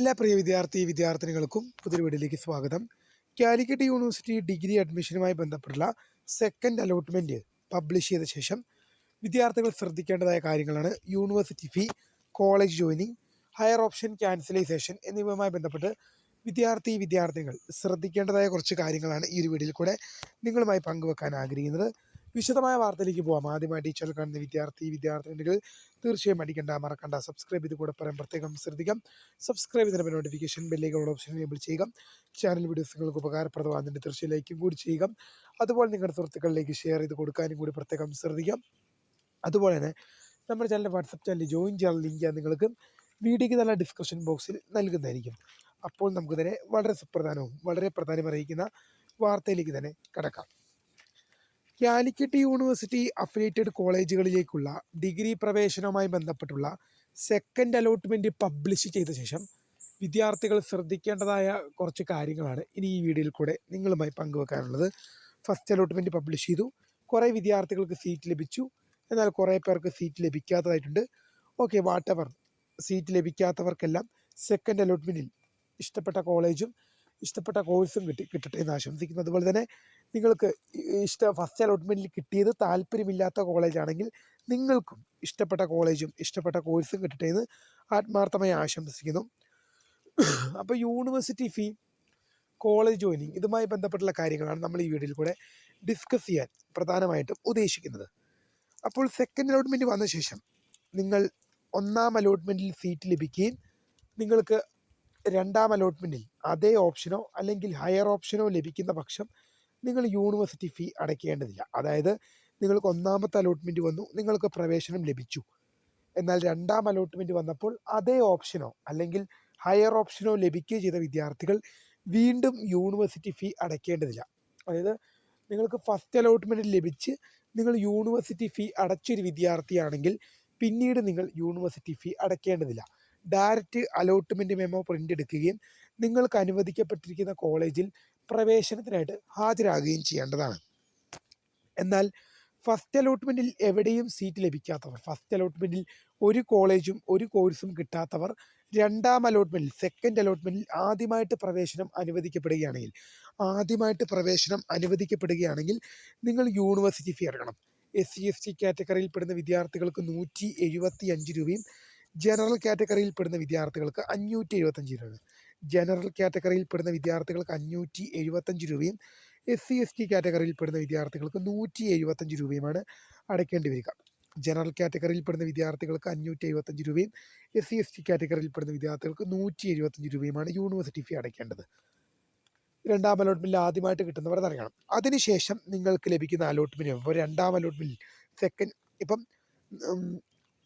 എല്ലാ പ്രിയ വിദ്യാർത്ഥി വിദ്യാർത്ഥിനികൾക്കും പുതിയൊരു വീഡിയോയിലേക്ക് സ്വാഗതം. കാലിക്കറ്റ് യൂണിവേഴ്സിറ്റി ഡിഗ്രി അഡ്മിഷനുമായി ബന്ധപ്പെട്ടുള്ള സെക്കൻഡ് അലോട്ട്മെന്റ് പബ്ലിഷ് ചെയ്ത ശേഷം വിദ്യാർത്ഥികൾ ശ്രദ്ധിക്കേണ്ടതായ കാര്യങ്ങളാണ് university fee college joining higher option cancellation എന്നിവയുമായി ബന്ധപ്പെട്ട് വിദ്യാർത്ഥി വിദ്യാർത്ഥികൾ ശ്രദ്ധിക്കേണ്ടതായ കുറച്ച് കാര്യങ്ങളാണ് ഈ ഒരു വീഡിയോയിൽ കൂടെ നിങ്ങളുമായി പങ്കുവെക്കാൻ ആഗ്രഹിക്കുന്നത്. വിശദമായ വാർത്തയിലേക്ക് പോകാം ആദ്യമായിട്ട് ടീച്ചർ ചാനൽ കാണുന്ന വിദ്യാർത്ഥി വിദ്യാർത്ഥിനികൾ തീർച്ചയായും അടിക്കണ്ട മറക്കണ്ട. സബ്സ്ക്രൈബ് ചെയ്ത് കൂടെ പറയാൻ പ്രത്യേകം ശ്രദ്ധിക്കാം. സബ്സ്ക്രൈബ് ചെയ്തതിന് നോട്ടിഫിക്കേഷൻ ബെല്ലേക്കുള്ള ഓപ്ഷൻ എനേബിൾ ചെയ്യുക. ചാനൽ വീഡിയോസ് നിങ്ങൾക്ക് ഉപകാരപ്രദമാകുന്നുണ്ട്. തീർച്ചയായും ലൈക്കും കൂടി ചെയ്യുക. അതുപോലെ നിങ്ങളുടെ സുഹൃത്തുക്കളിലേക്ക് ഷെയർ ചെയ്ത് കൊടുക്കാനും കൂടി പ്രത്യേകം ശ്രദ്ധിക്കാം. അതുപോലെ തന്നെ നമ്മുടെ ചാനലിന്റെ വാട്സപ്പ് ചാനൽ ജോയിൻ ചെയ്യാനുള്ള ലിങ്ക് നിങ്ങൾക്ക് വീഡിയോയ്ക്ക് നല്ല ഡിസ്ക്രിപ്ഷൻ ബോക്സിൽ നൽകുന്നതായിരിക്കും. അപ്പോൾ നമുക്ക് തന്നെ വളരെ സുപ്രധാനവും വളരെ പ്രധാനം അറിയിക്കുന്ന വാർത്തയിലേക്ക് തന്നെ കടക്കാം. കാലിക്കറ്റ് യൂണിവേഴ്സിറ്റി അഫിലിയേറ്റഡ് കോളേജുകളിലേക്കുള്ള ഡിഗ്രി പ്രവേശനവുമായി ബന്ധപ്പെട്ടുള്ള സെക്കൻഡ് അലോട്ട്മെന്റ് പബ്ലിഷ് ചെയ്ത ശേഷം വിദ്യാർത്ഥികൾ ശ്രദ്ധിക്കേണ്ടതായ കുറച്ച് കാര്യങ്ങളാണ് ഇനി ഈ വീഡിയോയിൽ കൂടെ നിങ്ങളുമായി പങ്കുവെക്കാനുള്ളത്. ഫസ്റ്റ് അലോട്ട്മെന്റ് പബ്ലിഷ് ചെയ്തു. കുറേ വിദ്യാർത്ഥികൾക്ക് സീറ്റ് ലഭിച്ചു. എന്നാൽ കുറേ പേർക്ക് സീറ്റ് ലഭിക്കാത്തതായിട്ടുണ്ട്. ഓക്കെ വാട്ടെവർ സീറ്റ് ലഭിക്കാത്തവർക്കെല്ലാം സെക്കൻഡ് അലോട്ട്മെന്റിൽ ഇഷ്ടപ്പെട്ട കോളേജും ഇഷ്ടപ്പെട്ട കോഴ്സും കിട്ടി കിട്ടട്ടെ എന്ന് ആശംസിക്കുന്നു. അതുപോലെ തന്നെ നിങ്ങൾക്ക് ഇഷ്ട ഫസ്റ്റ് അലോട്ട്മെന്റിൽ കിട്ടിയത് താല്പര്യമില്ലാത്ത കോളേജാണെങ്കിൽ നിങ്ങൾക്കും ഇഷ്ടപ്പെട്ട കോളേജും ഇഷ്ടപ്പെട്ട കോഴ്സും കിട്ടട്ടെ എന്ന് ആത്മാർത്ഥമായി ആശംസിക്കുന്നു. അപ്പോൾ യൂണിവേഴ്സിറ്റി ഫീ കോളേജ് ജോയിനിങ് ഇതുമായി ബന്ധപ്പെട്ടുള്ള കാര്യങ്ങളാണ് നമ്മൾ ഈ വീഡിയോയിൽ കൂടെ ഡിസ്കസ് ചെയ്യാൻ പ്രധാനമായിട്ടും ഉദ്ദേശിക്കുന്നത്. അപ്പോൾ സെക്കൻഡ് അലോട്ട്മെന്റ് വന്ന ശേഷം നിങ്ങൾ ഒന്നാം അലോട്ട്മെന്റിൽ സീറ്റ് ലഭിക്കുകയും നിങ്ങൾക്ക് രണ്ടാം അലോട്ട്മെന്റിൽ അതേ ഓപ്ഷനോ അല്ലെങ്കിൽ ഹയർ ഓപ്ഷനോ ലഭിക്കുന്ന പക്ഷം നിങ്ങൾ യൂണിവേഴ്സിറ്റി ഫീ അടയ്ക്കേണ്ടതില്ല. അതായത് നിങ്ങൾക്ക് ഒന്നാമത്തെ അലോട്ട്മെന്റ് വന്നു നിങ്ങൾക്ക് പ്രവേശനം ലഭിച്ചു. എന്നാൽ രണ്ടാം അലോട്ട്മെന്റ് വന്നപ്പോൾ അതേ ഓപ്ഷനോ അല്ലെങ്കിൽ ഹയർ ഓപ്ഷനോ ലഭിക്കുകയോ ചെയ്ത വിദ്യാർത്ഥികൾ വീണ്ടും യൂണിവേഴ്സിറ്റി ഫീ അടയ്ക്കേണ്ടതില്ല. അതായത് നിങ്ങൾക്ക് ഫസ്റ്റ് അലോട്ട്മെന്റ് ലഭിച്ച് നിങ്ങൾ യൂണിവേഴ്സിറ്റി ഫീ അടച്ചൊരു വിദ്യാർത്ഥിയാണെങ്കിൽ പിന്നീട് നിങ്ങൾ യൂണിവേഴ്സിറ്റി ഫീ അടയ്ക്കേണ്ടതില്ല. ഡയറക്റ്റ് അലോട്ട്മെന്റ് മെമ്മോ പ്രിന്റ് എടുക്കുകയും നിങ്ങൾക്ക് അനുവദിക്കപ്പെട്ടിരിക്കുന്ന കോളേജിൽ പ്രവേശനത്തിനായിട്ട് ഹാജരാകുകയും ചെയ്യേണ്ടതാണ്. എന്നാൽ ഫസ്റ്റ് അലോട്ട്മെന്റിൽ എവിടെയും സീറ്റ് ലഭിക്കാത്തവർ ഫസ്റ്റ് അലോട്ട്മെന്റിൽ ഒരു കോളേജും ഒരു കോഴ്സും കിട്ടാത്തവർ രണ്ടാം അലോട്ട്മെന്റിൽ സെക്കൻഡ് അലോട്ട്മെന്റിൽ ആദ്യമായിട്ട് പ്രവേശനം അനുവദിക്കപ്പെടുകയാണെങ്കിൽ ആദ്യമായിട്ട് പ്രവേശനം അനുവദിക്കപ്പെടുകയാണെങ്കിൽ നിങ്ങൾ യൂണിവേഴ്സിറ്റി ഫീ അടക്കണം എസ് സി എസ് ടി കാറ്റഗറിയിൽ പെടുന്ന വിദ്യാർത്ഥികൾക്ക് നൂറ്റി എഴുപത്തി അഞ്ച് രൂപയും ജനറൽ കാറ്റഗറിയിൽ പെടുന്ന വിദ്യാർത്ഥികൾക്ക് അഞ്ഞൂറ്റി എഴുപത്തഞ്ച് രൂപയാണ്. ജനറൽ കാറ്റഗറിയിൽ പെടുന്ന വിദ്യാർത്ഥികൾക്ക് അഞ്ഞൂറ്റി എഴുപത്തഞ്ച് രൂപയും എസ് സി എസ് ടി കാറ്റഗറിയിൽ പെടുന്ന വിദ്യാർത്ഥികൾക്ക് നൂറ്റി എഴുപത്തഞ്ച് രൂപയുമാണ് അടയ്ക്കേണ്ടി വരിക. ജനറൽ കാറ്റഗറിയിൽ പെടുന്ന വിദ്യാർത്ഥികൾക്ക് അഞ്ഞൂറ്റി എഴുപത്തഞ്ച് രൂപയും എസ് സി എസ് ടി കാറ്റഗറിയിൽ പെടുന്ന വിദ്യാർത്ഥികൾക്ക് നൂറ്റി എഴുപത്തഞ്ച് രൂപയുമാണ് യൂണിവേഴ്സിറ്റി ഫീ അടയ്ക്കേണ്ടത്. രണ്ടാം അലോട്ട്മെന്റിൽ ആദ്യമായിട്ട് കിട്ടുന്നവർ അറിയണം. അതിനുശേഷം നിങ്ങൾക്ക് ലഭിക്കുന്ന അലോട്ട്മെന്റ് ഇപ്പോൾ രണ്ടാം അലോട്ട്മെന്റിൽ സെക്കൻഡ് ഇപ്പം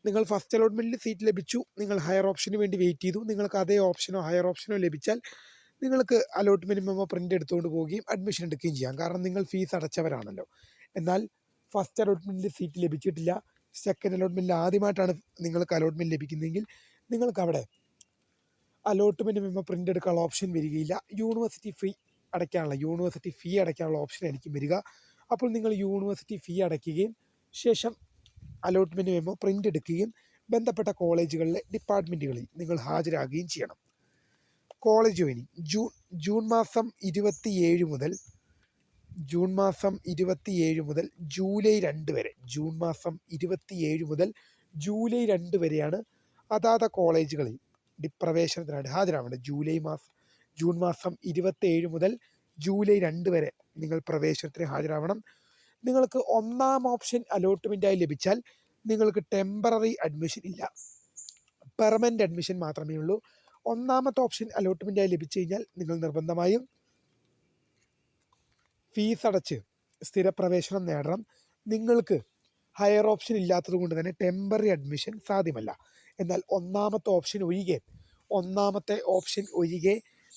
നിങ്ങൾ ഫസ്റ്റ് അലോട്ട്മെന്റിൽ സീറ്റ് ലഭിച്ചു. നിങ്ങൾ ഹയർ ഓപ്ഷന് വേണ്ടി വെയിറ്റ് ചെയ്തു. നിങ്ങൾക്ക് അതേ ഓപ്ഷനോ ഹയർ ഓപ്ഷനോ ലഭിച്ചാൽ നിങ്ങൾക്ക് അലോട്ട്മെന്റ് മെമ്മോ പ്രിന്റ് എടുത്തുകൊണ്ട് പോവുകയും അഡ്മിഷൻ എടുക്കുകയും ചെയ്യാം. കാരണം നിങ്ങൾ ഫീസ് അടച്ചവരാണല്ലോ. എന്നാൽ ഫസ്റ്റ് അലോട്ട്മെന്റിൽ സീറ്റ് ലഭിച്ചിട്ടില്ല. സെക്കൻഡ് അലോട്ട്മെന്റിൽ ആദ്യമായിട്ടാണ് നിങ്ങൾക്ക് അലോട്ട്മെന്റ് ലഭിക്കുന്നതെങ്കിൽ നിങ്ങൾക്ക് അവിടെ അലോട്ട്മെന്റ് മെമ്മോ പ്രിന്റ് എടുക്കാനുള്ള ഓപ്ഷൻ വരികയില്ല. യൂണിവേഴ്സിറ്റി ഫീ അടയ്ക്കാനുള്ള യൂണിവേഴ്സിറ്റി ഫീ അടയ്ക്കാനുള്ള ഓപ്ഷൻ ആയിരിക്കും വരിക. അപ്പോൾ നിങ്ങൾ യൂണിവേഴ്സിറ്റി ഫീ അടയ്ക്കുകയും ശേഷം അലോട്ട്മെന്റ് മെമ്മോ പ്രിന്റ് എടുക്കുകയും ബന്ധപ്പെട്ട കോളേജുകളിലെ ഡിപ്പാർട്ട്മെന്റുകളിൽ നിങ്ങൾ ഹാജരാകുകയും ചെയ്യണം. കോളേജ് ജോയിനിങ് ജൂൺ ജൂൺ മാസം ഇരുപത്തിയേഴ് മുതൽ ജൂൺ മാസം ഇരുപത്തിയേഴ് മുതൽ ജൂലൈ രണ്ട് വരെ ജൂൺ മാസം ഇരുപത്തിയേഴ് മുതൽ ജൂലൈ രണ്ട് വരെയാണ് അതാത് കോളേജുകളിൽ ഡിപ്രവേശനത്തിനായിട്ട് ഹാജരാവേണ്ടത്. ജൂലൈ മാസം ജൂൺ മാസം ഇരുപത്തേഴ് മുതൽ ജൂലൈ രണ്ട് വരെ നിങ്ങൾ പ്രവേശനത്തിന് ഹാജരാവണം. നിങ്ങൾക്ക് ഒന്നാം ഓപ്ഷൻ അലോട്ട്മെന്റായി ലഭിച്ചാൽ നിങ്ങൾക്ക് ടെമ്പററി അഡ്മിഷൻ ഇല്ല. പെർമനന്റ് അഡ്മിഷൻ മാത്രമേ ഉള്ളൂ. ഒന്നാമത്തെ ഓപ്ഷൻ അലോട്ട്മെന്റായി ലഭിച്ചു കഴിഞ്ഞാൽ നിങ്ങൾ നിർബന്ധമായും ഫീസ് അടച്ച് സ്ഥിരപ്രവേശനം നേടണം. നിങ്ങൾക്ക് ഹയർ ഓപ്ഷൻ ഇല്ലാത്തത് കൊണ്ട് തന്നെ ടെമ്പററി അഡ്മിഷൻ സാധ്യമല്ല. എന്നാൽ ഒന്നാമത്തെ ഓപ്ഷൻ ഒഴികെ ഒന്നാമത്തെ ഓപ്ഷൻ ഒഴികെ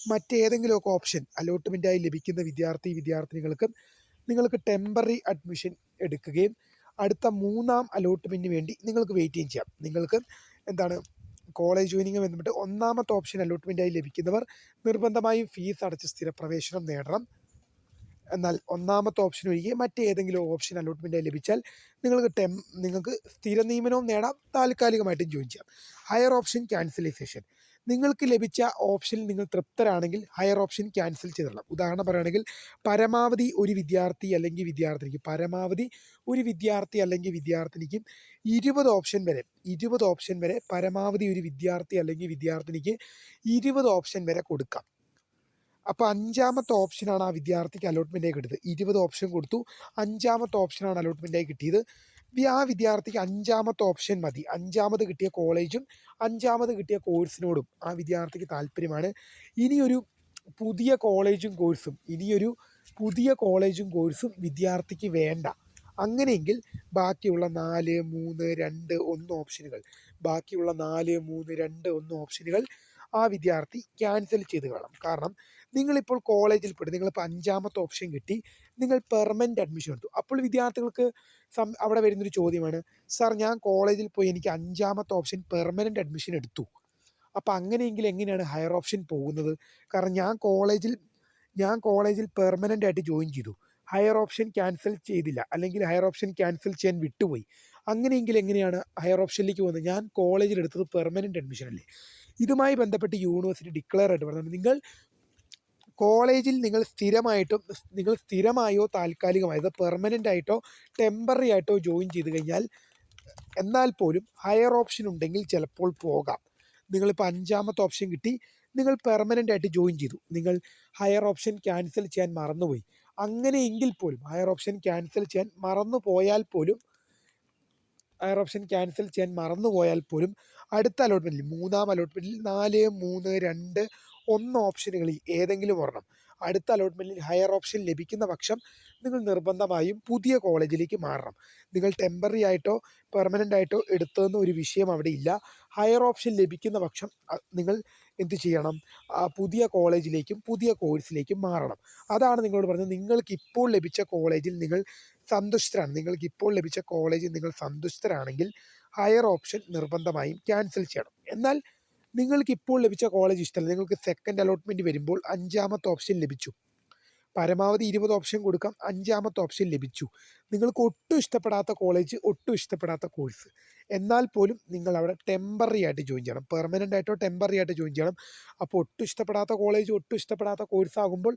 മറ്റേതെങ്കിലുമൊക്കെ ഓപ്ഷൻ അലോട്ട്മെന്റായി ലഭിക്കുന്ന വിദ്യാർത്ഥി വിദ്യാർത്ഥിനികൾക്ക് നിങ്ങൾക്ക് ടെമ്പററി അഡ്മിഷൻ എടുക്കുകയും അടുത്ത മൂന്നാം അലോട്ട്മെന്റിന് വേണ്ടി നിങ്ങൾക്ക് വെയിറ്റ് ചെയ്യാം. നിങ്ങൾക്ക് എന്താണ് കോളേജ് ജോയിനിങ് ബന്ധപ്പെട്ട് ഒന്നാമത്തെ ഓപ്ഷൻ അലോട്ട്മെന്റായി ലഭിക്കുന്നവർ നിർബന്ധമായും ഫീസ് അടച്ച് സ്ഥിരപ്രവേശനം നേടണം. എന്നാൽ ഒന്നാമത്തെ ഓപ്ഷൻ ഒഴികെ മറ്റേതെങ്കിലും ഓപ്ഷൻ അലോട്ട്മെന്റായി ലഭിച്ചാൽ നിങ്ങൾക്ക് ടെം നിങ്ങൾക്ക് സ്ഥിര നിയമനവും നേടാം താൽക്കാലികമായിട്ടും ജോയിൻ ചെയ്യാം. ഹയർ ഓപ്ഷൻ ക്യാൻസലൈസേഷൻ നിങ്ങൾക്ക് ലഭിച്ച ഓപ്ഷനിൽ നിങ്ങൾ തൃപ്തരാണെങ്കിൽ ഹയർ ഓപ്ഷൻ ക്യാൻസൽ ചെയ്തിടണം ഉദാഹരണം പറയുകയാണെങ്കിൽ പരമാവധി ഒരു വിദ്യാർത്ഥി അല്ലെങ്കിൽ വിദ്യാർത്ഥിനിക്ക് പരമാവധി ഒരു വിദ്യാർത്ഥി അല്ലെങ്കിൽ വിദ്യാർത്ഥിനിക്ക് ഇരുപത് ഓപ്ഷൻ വരെ ഇരുപത് ഓപ്ഷൻ വരെ പരമാവധി ഒരു വിദ്യാർത്ഥി അല്ലെങ്കിൽ വിദ്യാർത്ഥിനിക്ക് ഇരുപത് ഓപ്ഷൻ വരെ കൊടുക്കാം. അപ്പോൾ അഞ്ചാമത്തെ ഓപ്ഷനാണ് ആ വിദ്യാർത്ഥിക്ക് അലോട്ട്മെന്റായി കിട്ടിയത്. ഇരുപത് ഓപ്ഷൻ കൊടുത്തു. അഞ്ചാമത്തെ ഓപ്ഷനാണ് അലോട്ട്മെന്റായി കിട്ടിയത്. ആ വിദ്യാർത്ഥിക്ക് അഞ്ചാമത്തെ ഓപ്ഷൻ മതി. അഞ്ചാമത് കിട്ടിയ കോളേജും അഞ്ചാമത് കിട്ടിയ കോഴ്സിനോടും ആ വിദ്യാർത്ഥിക്ക് താല്പര്യമാണ്. ഇനിയൊരു പുതിയ കോളേജും കോഴ്സും ഇനിയൊരു പുതിയ കോളേജും കോഴ്സും വിദ്യാർത്ഥിക്ക് വേണ്ട. അങ്ങനെയെങ്കിൽ ബാക്കിയുള്ള നാല് മൂന്ന് രണ്ട് ഒന്ന് ഓപ്ഷനുകൾ ബാക്കിയുള്ള നാല് മൂന്ന് രണ്ട് ഒന്ന് ഓപ്ഷനുകൾ ആ വിദ്യാർത്ഥി ക്യാൻസൽ ചെയ്ത് കാണും. കാരണം നിങ്ങളിപ്പോൾ കോളേജിൽ പെട്ട് നിങ്ങളിപ്പോൾ അഞ്ചാമത്തെ ഓപ്ഷൻ കിട്ടി. നിങ്ങൾ പെർമനന്റ് അഡ്മിഷൻ എടുത്തു. അപ്പോൾ വിദ്യാർത്ഥികൾക്ക് സം അവിടെ വരുന്നൊരു ചോദ്യമാണ് സാർ ഞാൻ കോളേജിൽ പോയി എനിക്ക് അഞ്ചാമത്തെ ഓപ്ഷൻ പെർമനന്റ് അഡ്മിഷൻ എടുത്തു. അപ്പോൾ അങ്ങനെയെങ്കിൽ എങ്ങനെയാണ് ഹയർ ഓപ്ഷൻ പോകുന്നത്? കാരണം ഞാൻ കോളേജിൽ ഞാൻ കോളേജിൽ പെർമനന്റ് ആയിട്ട് ജോയിൻ ചെയ്തു. ഹയർ ഓപ്ഷൻ ക്യാൻസൽ ചെയ്തില്ല. അല്ലെങ്കിൽ ഹയർ ഓപ്ഷൻ ക്യാൻസൽ ചെയ്യാൻ വിട്ടുപോയി. അങ്ങനെയെങ്കിൽ എങ്ങനെയാണ് ഹയർ ഓപ്ഷനിലേക്ക് പോകുന്നത്? ഞാൻ കോളേജിൽ എടുത്തത് പെർമനന്റ് അഡ്മിഷൻ അല്ലേ? ഇതുമായി ബന്ധപ്പെട്ട് യൂണിവേഴ്സിറ്റി ഡിക്ലെയർ ആയിട്ട് പറഞ്ഞു നിങ്ങൾ കോളേജിൽ നിങ്ങൾ സ്ഥിരമായിട്ടും നിങ്ങൾ സ്ഥിരമായോ താൽക്കാലികമായോ അത് പെർമനന്റ് ആയിട്ടോ ടെമ്പററി ആയിട്ടോ ജോയിൻ ചെയ്ത് കഴിഞ്ഞാൽ എന്നാൽ പോലും ഹയർ ഓപ്ഷൻ ഉണ്ടെങ്കിൽ ചിലപ്പോൾ പോകാം. നിങ്ങളിപ്പോൾ അഞ്ചാമത്തെ ഓപ്ഷൻ കിട്ടി നിങ്ങൾ പെർമനന്റ് ആയിട്ട് ജോയിൻ ചെയ്തു. നിങ്ങൾ ഹയർ ഓപ്ഷൻ ക്യാൻസൽ ചെയ്യാൻ മറന്നുപോയി. അങ്ങനെയെങ്കിൽ പോലും ഹയർ ഓപ്ഷൻ ക്യാൻസൽ ചെയ്യാൻ മറന്നു പോയാൽ പോലും ഹയർ ഓപ്ഷൻ ക്യാൻസൽ ചെയ്യാൻ മറന്നു പോയാൽ പോലും അടുത്ത അലോട്ട്മെന്റിൽ മൂന്നാം അലോട്ട്മെന്റിൽ നാല് മൂന്ന് രണ്ട് ഒന്ന് ഓപ്ഷനുകളിൽ ഏതെങ്കിലും ഒരെണ്ണം. അടുത്ത അലോട്ട്മെന്റിൽ ഹയർ ഓപ്ഷൻ ലഭിക്കുന്ന പക്ഷം നിങ്ങൾ നിർബന്ധമായും പുതിയ കോളേജിലേക്ക് മാറണം. നിങ്ങൾ ടെമ്പററി ആയിട്ടോ പെർമനന്റ് ആയിട്ടോ എടുത്തതെന്ന് ഒരു വിഷയം അവിടെ ഇല്ല. ഹയർ ഓപ്ഷൻ ലഭിക്കുന്ന പക്ഷം നിങ്ങൾ എന്ത് ചെയ്യണം? ആ പുതിയ കോളേജിലേക്കും പുതിയ കോഴ്സിലേക്കും മാറണം. അതാണ് നിങ്ങളോട് പറഞ്ഞത്. നിങ്ങൾക്ക് ഇപ്പോൾ ലഭിച്ച കോളേജിൽ നിങ്ങൾ സന്തുഷ്ടരാണ്. നിങ്ങൾക്ക് ഇപ്പോൾ ലഭിച്ച കോളേജിൽ നിങ്ങൾ സന്തുഷ്ടരാണെങ്കിൽ ഹയർ ഓപ്ഷൻ നിർബന്ധമായും ക്യാൻസൽ ചെയ്യണം. എന്നാൽ നിങ്ങൾക്ക് ഇപ്പോൾ ലഭിച്ച കോളേജ് ഇഷ്ടമല്ല. നിങ്ങൾക്ക് സെക്കൻഡ് അലോട്ട്മെന്റ് വരുമ്പോൾ അഞ്ചാമത്തെ ഓപ്ഷൻ ലഭിച്ചു. പരമാവധി ഇരുപത് ഓപ്ഷൻ കൊടുക്കാം. അഞ്ചാമത്തെ ഓപ്ഷൻ ലഭിച്ചു. നിങ്ങൾക്ക് ഒട്ടും ഇഷ്ടപ്പെടാത്ത കോളേജ് ഒട്ടും ഇഷ്ടപ്പെടാത്ത കോഴ്സ് എന്നാൽ പോലും നിങ്ങൾ അവിടെ ടെമ്പററി ആയിട്ട് ജോയിൻ ചെയ്യണം. പെർമനന്റ് ആയിട്ടോ ടെമ്പററി ആയിട്ട് ജോയിൻ ചെയ്യണം. അപ്പോൾ ഒട്ടും ഇഷ്ടപ്പെടാത്ത കോളേജ് ഒട്ടും ഇഷ്ടപ്പെടാത്ത കോഴ്സ് ആകുമ്പോൾ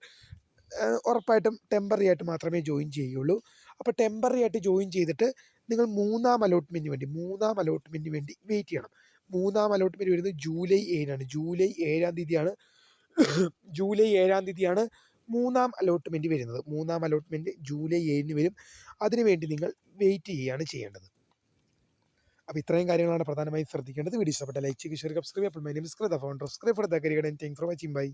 ഉറപ്പായിട്ടും ടെമ്പററി ആയിട്ട് മാത്രമേ ജോയിൻ ചെയ്യുള്ളൂ. അപ്പോൾ ടെമ്പററി ആയിട്ട് ജോയിൻ ചെയ്തിട്ട് നിങ്ങൾ മൂന്നാം അലോട്ട്മെന്റിന് വേണ്ടി മൂന്നാം അലോട്ട്മെന്റിന് വേണ്ടി വെയിറ്റ് ചെയ്യണം. മൂന്നാം അലോട്ട്മെന്റ് വരുന്നത് ജൂലൈ ഏഴിനാണ്. ജൂലൈ ഏഴാം തീയതിയാണ് ജൂലൈ ഏഴാം തീയതിയാണ് മൂന്നാം അലോട്ട്മെന്റ് വരുന്നത്. മൂന്നാം അലോട്ട്മെന്റ് ജൂലൈ ഏഴിന് വരും. അതിനുവേണ്ടി നിങ്ങൾ വെയിറ്റ് ചെയ്യുകയാണ് ചെയ്യേണ്ടത്. അപ്പോൾ ഇത്രയും കാര്യങ്ങളാണ് പ്രധാനമായും ശ്രദ്ധിക്കേണ്ടത്. വീഡിയോ ഇഷ്ടപ്പെട്ട ലൈക്ക് ചെയ്യുക ഷെയർ സബ്സ്ക്രൈബ് അപ്പോൾ my name is Kritha founder subscribe for the for watching bye